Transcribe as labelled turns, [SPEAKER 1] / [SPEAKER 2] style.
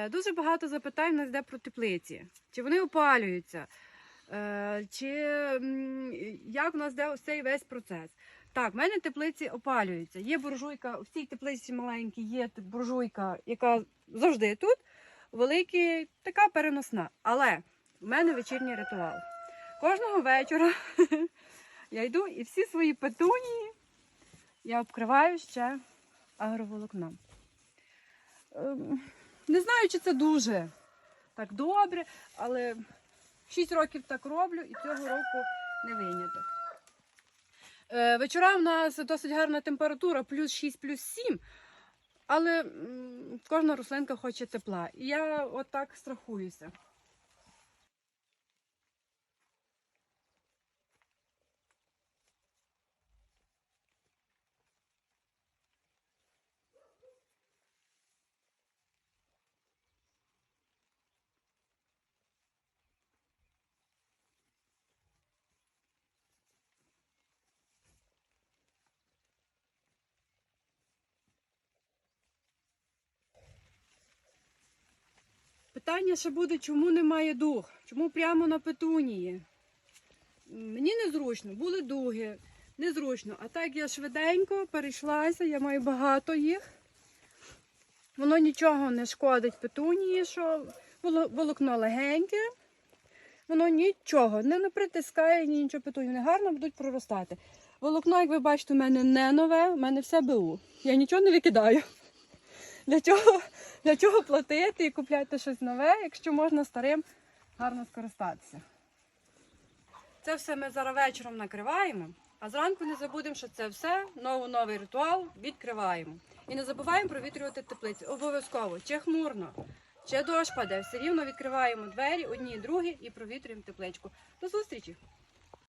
[SPEAKER 1] Е, Дуже багато запитань у нас йде про теплиці. Чи вони опалюються? Е, Чи як у нас йде цей весь процес? Так, в мене теплиці опалюються. Є буржуйка, в цій теплиці маленькій є буржуйка, яка завжди тут, великі, така переносна. Але в мене вечірній ритуал. Кожного вечора я йду і всі свої петунії я обкриваю ще агроволокном. Не знаю, чи це дуже так добре, але 6 років так роблю і цього року не виняток. Е, Вечора в нас досить гарна температура, плюс 6, плюс 7. Але кожна рослинка хоче тепла. І я отак страхуюся. Питання ще буде, чому немає дуг? Чому прямо на петунії? Мені незручно, були дуги, незручно. А так я швиденько перейшлася, я маю багато їх. Воно нічого не шкодить петунії, що волокно легеньке. Воно нічого не напритискає, ні нічого петунії. Вони гарно будуть проростати. Волокно, як ви бачите, у мене не нове, у мене все БУ. Я нічого не викидаю. Для чого, для чого платити і купляти щось нове, якщо можна старим гарно скористатися? Це все ми зараз вечором накриваємо, а зранку не забудемо, що це все новий новий ритуал відкриваємо. І не забуваємо провітрювати теплиці. Обов'язково, чи хмурно, чи дощ паде, все рівно відкриваємо двері, одні, другі і провітрюємо тепличку. До зустрічі!